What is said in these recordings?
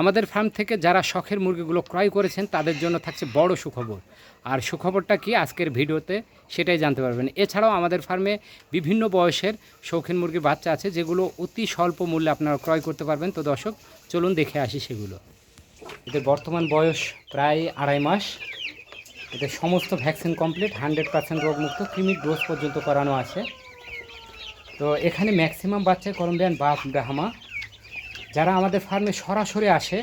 আমাদের ফার্ম থেকে যারা শখের মুরগিগুলো ক্রয় করেছেন, তাদের জন্য থাকছে বড় সুখবর। আর সুখবরটা কি আজকের ভিডিওতে সেটাই জানতে পারবেন। এছাড়াও আমাদের ফার্মে বিভিন্ন বয়সের শৌখিন মুরগির বাচ্চা আছে, যেগুলো অতি স্বল্প মূল্যে আপনারা ক্রয় করতে পারবেন। তো দর্শক, চলুন দেখে আসি সেগুলো। এদের বর্তমান বয়স প্রায় আড়াই মাস। এদের সমস্ত ভ্যাকসিন কমপ্লিট, হান্ড্রেড পার্সেন্ট রোগমুক্ত ক্রিমির ডোজ পর্যন্ত করানো আছে। তো এখানে ম্যাক্সিমাম বাচ্চা কলম্বিয়ান বাফ ব্রাহ্মা যারা আমাদের ফার্মে সরাসরি আসে,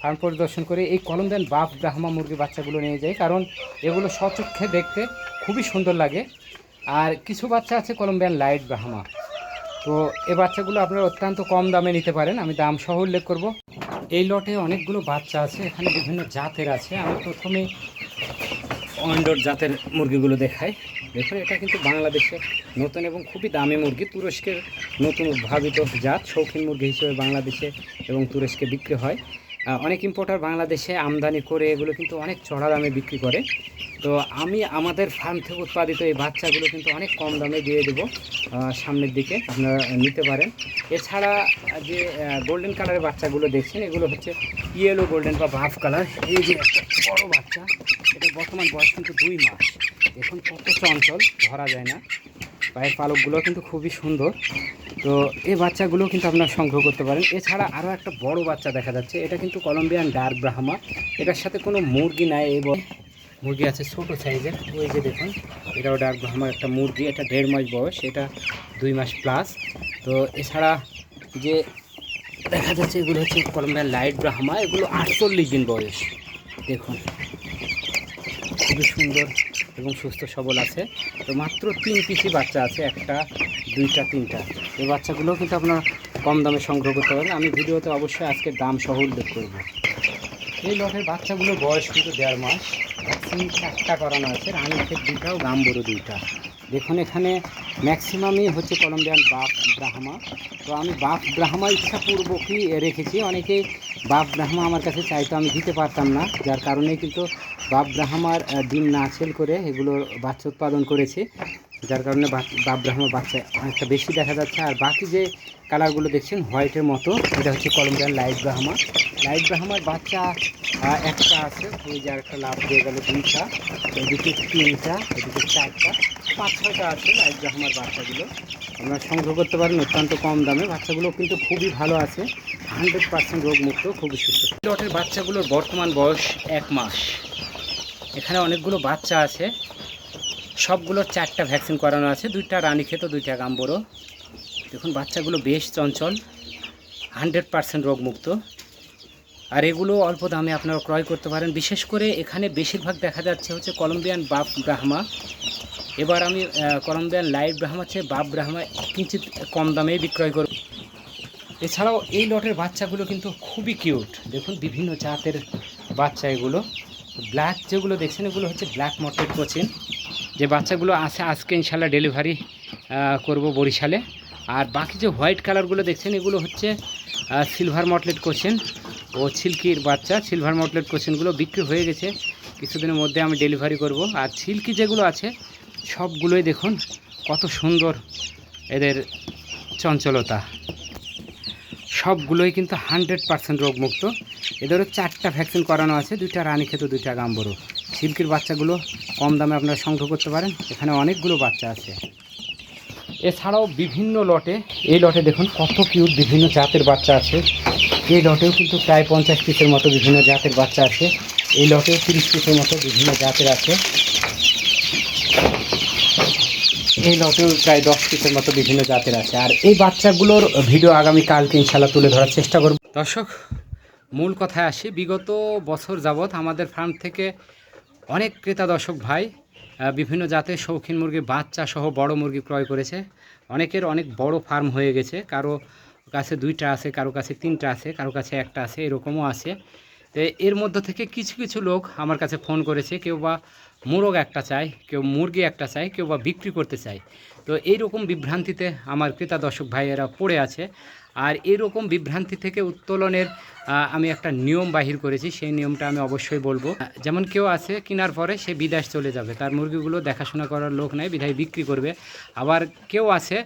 ফার্ম পরিদর্শন করে এই কলম্বিয়ান বাপ, ব্রাহ্মা মুরগি বাচ্চাগুলো নিয়ে যায়, কারণ এগুলো সচক্ষে দেখতে খুবই সুন্দর লাগে। আর কিছু বাচ্চা আছে কলম কলম্বিয়ান লাইট ব্রাহ্মা। তো এই বাচ্চাগুলো আপনারা অত্যন্ত কম দামে নিতে পারেন, আমি দাম সহ উল্লেখ করব। এই লটে অনেকগুলো বাচ্চা আছে, এখানে বিভিন্ন জাতের আছে। আমি প্রথমে অন্ডর জাতের মুরগিগুলো দেখাই। দেখুন এটা কিন্তু বাংলাদেশে নতুন এবং খুবই দামি মুরগি, তুরস্কের নতুন উদ্ভাবিত জাত, শৌখিন মুরগি হিসেবে বাংলাদেশে এবং তুরস্কে বিক্রি হয়। অনেক ইম্পোর্টার বাংলাদেশে আমদানি করে এগুলো কিন্তু অনেক চড়া দামে বিক্রি করে। তো আমি আমাদের ফার্ম থেকে উৎপাদিত এই বাচ্চাগুলো কিন্তু অনেক কম দামে দিয়ে দেবো সামনের দিকে আপনারা নিতে পারেন। এছাড়া যে গোল্ডেন কালারের বাচ্চাগুলো দেখছেন, এগুলো হচ্ছে ইয়েলো গোল্ডেন বা বাফ কালার এই যে একটা বড় বাচ্চা, এটা বর্তমান বয়স কিন্তু দুই মাস। এখন কত চঞ্চল ধরা যায় না। পায়ের পালকগুলো কিন্তু খুবই সুন্দর। তো এই বাচ্চাগুলো কিন্তু আপনারা সংগ্রহ করতে পারেন। এছাড়া আরও একটা বড় বাচ্চা দেখা যাচ্ছে। এটা কিন্তু কলম্বিয়ান ডার্ক ব্রাহ্মা। এটার সাথে কোনো মুরগি নাই, এই মুরগি আছে ছোটো সাইজের। ওই যে দেখুন, এটাও ডার্ক ব্রাহ্মার একটা মুরগি। এটা দেড় মাস বয়স, এটা দুই মাস প্লাস। তো এছাড়া যে দেখা যাচ্ছে, এগুলো হচ্ছে কলম্বিয়ান লাইট ব্রাহ্মা। এগুলো আটচল্লিশ দিন বয়স। দেখুন, খুবই সুন্দর। এবং সুস্থ সবল আছে। তো মাত্র তিন পিসি বাচ্চা আছে, একটা, দুইটা, তিনটা। এই বাচ্চাগুলোও কিন্তু আপনারা কম দামে সংগ্রহ করতে পারেন আমি ভিডিওতে অবশ্যই আজকে দাম সহ উল্লেখ করব। এই লটের বাচ্চাগুলো বয়স কিন্তু দেড় মাস। ভ্যাকসিন একটা করানো আছে, রানী দুইটাও গাম্বরও দুইটা। দেখুন, এখানে ম্যাক্সিমামই হচ্ছে কলম্বিয়ান বাপ ব্রাহ্মা। তো আমি বাপ ব্রাহ্মা ইচ্ছাপূর্বকই রেখেছি। অনেকে বাপ ব্রাহ্মা আমার কাছে চাইতো, আমি দিতে পারতাম না। যার কারণে কিন্তু বাপ ব্রাহ্মার ডিম না সেল করে এগুলোর বাচ্চা উৎপাদন করেছি। যার কারণে বাপ- বাপ ব্রাহ্মা বাচ্চা অনেকটা বেশি দেখা যাচ্ছে। আর বাকি যে কালারগুলো দেখছেন হোয়াইটের মতো, এটা হচ্ছে কলম্বিয়ান লাইট ব্রাহ্মা লাইট ব্রাহ্মার বাচ্চা একটা আছে ওই যে একটা লাভ দিয়ে গেল দুইটা, এদিকে তিনটা, এদিকে চারটা, পাঁচ ছয়টা আছে লাইট ব্রাহ্মার বাচ্চাগুলো। আপনারা সংগ্রহ করতে পারেন, অত্যন্ত কম দামে। বাচ্চাগুলো কিন্তু খুবই ভালো আছে। হান্ড্রেড পার্সেন্ট রোগমুক্ত, খুবই সুস্থ। লটের বাচ্চাগুলোর বর্তমান বয়স এক মাস। এখানে অনেকগুলো বাচ্চা আছে। সবগুলোর চারটা ভ্যাকসিন করানো আছে, দুইটা রানী খেতো দুইটা গাম্বরো। দেখুন, বাচ্চাগুলো বেশ চঞ্চল, হান্ড্রেড পার্সেন্ট রোগমুক্ত। আর এগুলো অল্প দামে আপনারা ক্রয় করতে পারেন। বিশেষ করে এখানে বেশিরভাগ দেখা যাচ্ছে হচ্ছে কলম্বিয়ান বাপ ব্রাহ্মা। এবার আমি কলম্বিয়ান লাইট ব্রাহ্মা চেয়ে বাপ ব্রাহ্মা কিঞ্চিত কম দামেই বিক্রয় করব এছাড়াও এই লটের বাচ্চাগুলো কিন্তু খুবই কিউট। দেখুন, বিভিন্ন জাতের বাচ্চা এগুলো। ব্ল্যাক যেগুলো দেখছেন, এগুলো হচ্ছে ব্ল্যাক মটেড কোচিন। যে বাচ্চাগুলো আছে, আজকে ইনশাল্লাহ ডেলিভারি করব বরিশালে। আর বাকি যে হোয়াইট কালারগুলো দেখছেন, এগুলো হচ্ছে সিলভার মটলেট কোশ্চেন ও সিল্কির বাচ্চা। সিলভার মটলেট কোশ্চেনগুলো বিক্রি হয়ে গেছে। কিছুদিনের মধ্যে আমি ডেলিভারি করব। আর সিল্কি যেগুলো আছে, সবগুলোই দেখুন, কত সুন্দর এদের চঞ্চলতা। সবগুলোই কিন্তু হান্ড্রেড পার্সেন্ট রোগমুক্ত। এদেরও চারটা ভ্যাকসিন করানো আছে, দুইটা রানী খেতো দুইটা গাম্বরো। সিল্কির বাচ্চাগুলো কম দামে আপনারা সংগ্রহ করতে পারেন। এখানে অনেকগুলো বাচ্চা আছে। এছাড়াও বিভিন্ন লটে, এই লটে দেখুন কত কিউট বিভিন্ন জাতের বাচ্চা আছে। এই লটেও কিন্তু প্রায় পঞ্চাশ পিসের মতো বিভিন্ন জাতের বাচ্চা আছে। এই লটেও তিরিশ পিসের মতো বিভিন্ন জাতের আছে। এই লটেও প্রায় দশ পিসের মতো বিভিন্ন জাতের আছে। আর এই বাচ্চাগুলোর ভিডিও আগামী কালকে ইনশাল্লাহ তুলে ধরার চেষ্টা করব। দর্শক, মূল কথায় আসি। বিগত বছর যাবৎ আমাদের ফার্ম থেকে অনেক ক্রেতা দর্শক ভাই বিভিন্ন জাতের শৌখিন মুরগি, বাচ্চা সহ বড় মুরগি ক্রয় করেছে। অনেকের অনেক বড় ফার্ম হয়ে গেছে, কারও কাছে দুইটা আছে, কারও কাছে তিনটা আছে, কারও কাছে একটা আছে, এরকমও আছে। তো এর মধ্য থেকে কিছু কিছু লোক আমার কাছে ফোন করেছে, কেউ বা মোরগ একটা চায়, কেউ মুরগি একটা চায়, কেউ বা বিক্রি করতে চায়। তো এইরকম বিভ্রান্তিতে আমার ক্রেতা দর্শক ভাইয়েরা পড়ে আছে। আর এরকম বিভ্রান্তি থেকে উত্তোলনের আমি একটা নিয়ম বাহির করেছি, সেই নিয়মটা আমি অবশ্যই বলব। যেমন কেউ আছে, কেনার পরে সে বিদেশ চলে যাবে, তার মুরগিগুলো দেখাশোনা করার লোক নাই, বিধায় বিক্রি করবে। আবার কেউ আছে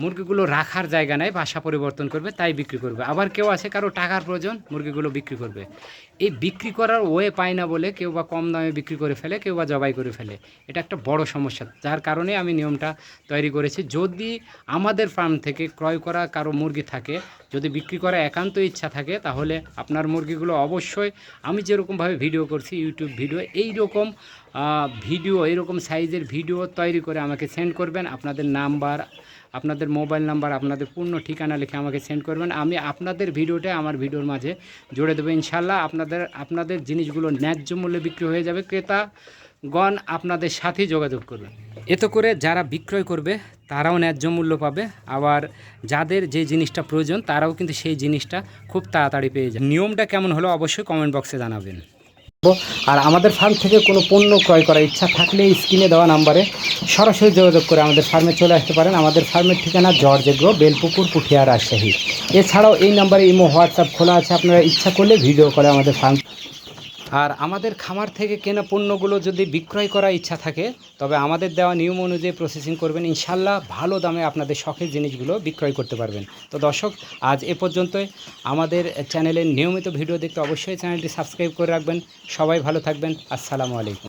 মুরগিগুলো রাখার জায়গা নেই বাসা পরিবর্তন করবে, তাই বিক্রি করবে। আবার কেউ আছে কারও টাকার প্রয়োজন, মুরগিগুলো বিক্রি করবে। এই বিক্রি করার ওয়ে পায় না বলে কেউ বা কম দামে বিক্রি করে ফেলে, কেউ বা জবাই করে ফেলে। এটা একটা বড় সমস্যা, যার কারণে আমি নিয়মটা তৈরি করেছি। যদি আমাদের ফার্ম থেকে ক্রয় করা কারও মুরগি থাকে, যদি বিক্রি করা একান্ত ইচ্ছা থাকে, তাহলে আপনার মুরগিগুলো অবশ্যই আমি যেরকমভাবে ভিডিও করছি, ইউটিউব ভিডিও এই রকম ভিডিও এইরকম সাইজের ভিডিও তৈরি করে আমাকে সেন্ড করবেন। আপনাদের নাম্বার, আপনাদের মোবাইল নাম্বার, আপনাদের পূর্ণ ঠিকানা লিখে আমাকে সেন্ড করবেন। আমি আপনাদের ভিডিওটা আমার ভিডিওর মাঝে জুড়ে দেবো ইনশাল্লাহ আপনাদের আপনাদের জিনিসগুলো ন্যায্য মূল্যে বিক্রি হয়ে যাবে। ক্রেতাগণ আপনাদের সাথেই যোগাযোগ করবেন এতে করে যারা বিক্রয় করবে, তারাও ন্যায্য মূল্য পাবে। আবার যাদের যে জিনিসটা প্রয়োজন, তারাও কিন্তু সেই জিনিসটা খুব তাড়াতাড়ি পেয়ে যাবে। নিয়মটা কেমন হলো অবশ্যই কমেন্ট বক্সে জানাবেন। আর আমাদের ফার্ম থেকে কোনো পণ্য ক্রয় করার ইচ্ছা থাকলে স্ক্রিনে দেওয়া নাম্বারে সরাসরি যোগাযোগ করে আমাদের ফার্মে চলে আসতে পারেন। আমাদের ফার্মের ঠিকানা জর্জেগ্রো বেলপুকুর, পুঠিয়া, রাজশাহী। এছাড়াও এই নাম্বারে ইমো, হোয়াটসঅ্যাপ খোলা আছে। আপনারা ইচ্ছা করলে ভিডিও করে আমাদের ফার্ম আর আমাদের খামার থেকে কেনা পণ্যগুলো যদি বিক্রয় করার ইচ্ছা থাকে, তবে আমাদের দেওয়া নিয়ম অনুযায়ী প্রসেসিং করবেন। ইনশাল্লাহ ভালো দামে আপনাদের শখের জিনিসগুলো বিক্রয় করতে পারবেন। তো দর্শক, আজ এ পর্যন্তই। আমাদের চ্যানেলের নিয়মিত ভিডিও দেখতে অবশ্যই চ্যানেলটি সাবস্ক্রাইব করে রাখবেন। সবাই ভালো থাকবেন। আসসালামু আলাইকুম।